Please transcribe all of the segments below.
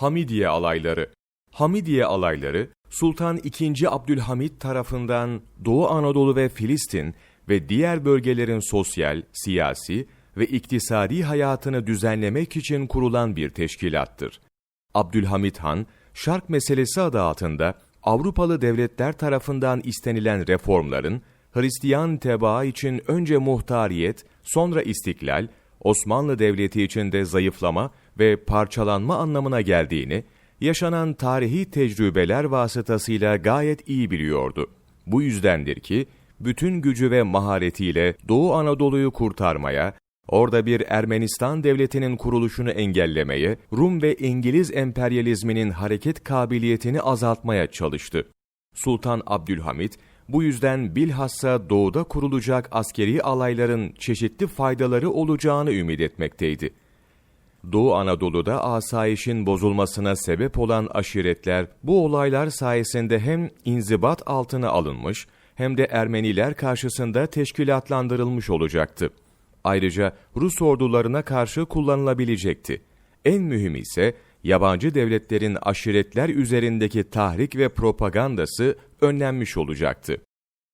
Hamidiye alayları Hamidiye alayları, Sultan II. Abdülhamit tarafından Doğu Anadolu ve Filistin ve diğer bölgelerin sosyal, siyasi ve iktisadi hayatını düzenlemek için kurulan bir teşkilattır. Abdülhamit Han, Şark meselesi adı altında Avrupalı devletler tarafından istenilen reformların Hristiyan tebaa için önce muhtariyet, sonra istiklal, Osmanlı Devleti içinde zayıflama ve parçalanma anlamına geldiğini, yaşanan tarihi tecrübeler vasıtasıyla gayet iyi biliyordu. Bu yüzdendir ki, bütün gücü ve maharetiyle Doğu Anadolu'yu kurtarmaya, orada bir Ermenistan devletinin kuruluşunu engellemeye, Rum ve İngiliz emperyalizminin hareket kabiliyetini azaltmaya çalıştı. Sultan Abdülhamit, bu yüzden bilhassa doğuda kurulacak askeri alayların çeşitli faydaları olacağını ümit etmekteydi. Doğu Anadolu'da asayişin bozulmasına sebep olan aşiretler bu olaylar sayesinde hem inzibat altına alınmış hem de Ermeniler karşısında teşkilatlandırılmış olacaktı. Ayrıca Rus ordularına karşı kullanılabilecekti. En mühimi ise yabancı devletlerin aşiretler üzerindeki tahrik ve propagandası önlenmiş olacaktı.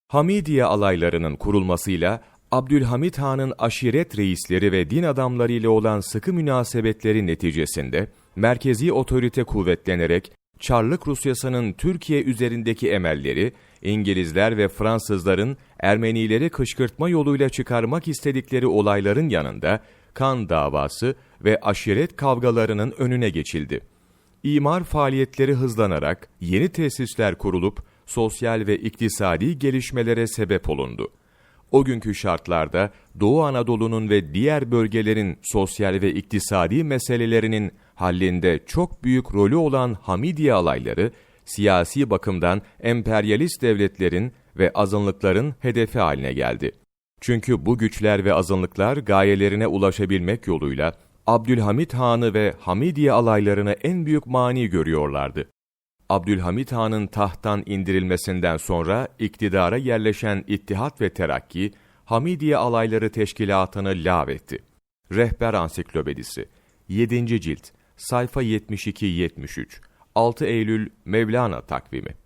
Hamidiye alaylarının kurulmasıyla Abdülhamit Han'ın aşiret reisleri ve din adamları ile olan sıkı münasebetleri neticesinde merkezi otorite kuvvetlenerek Çarlık Rusyası'nın Türkiye üzerindeki emelleri, İngilizler ve Fransızların Ermenileri kışkırtma yoluyla çıkarmak istedikleri olayların yanında kan davası ve aşiret kavgalarının önüne geçildi. İmar faaliyetleri hızlanarak yeni tesisler kurulup sosyal ve iktisadi gelişmelere sebep olundu. O günkü şartlarda Doğu Anadolu'nun ve diğer bölgelerin sosyal ve iktisadi meselelerinin hallində çok büyük rolü olan Hamidiye alayları, siyasi bakımdan emperyalist devletlerin ve azınlıkların hedefi haline geldi. Çünkü bu güçler ve azınlıklar gayelerine ulaşabilmek yoluyla Abdülhamit Han'ı ve Hamidiye alaylarını en büyük mani görüyorlardı. Abdülhamit Han'ın tahttan indirilmesinden sonra iktidara yerleşen İttihat ve Terakki, Hamidiye Alayları Teşkilatı'nı lağvetti. Rehber Ansiklopedisi 7. cilt sayfa 72-73 6 Eylül Mevlana takvimi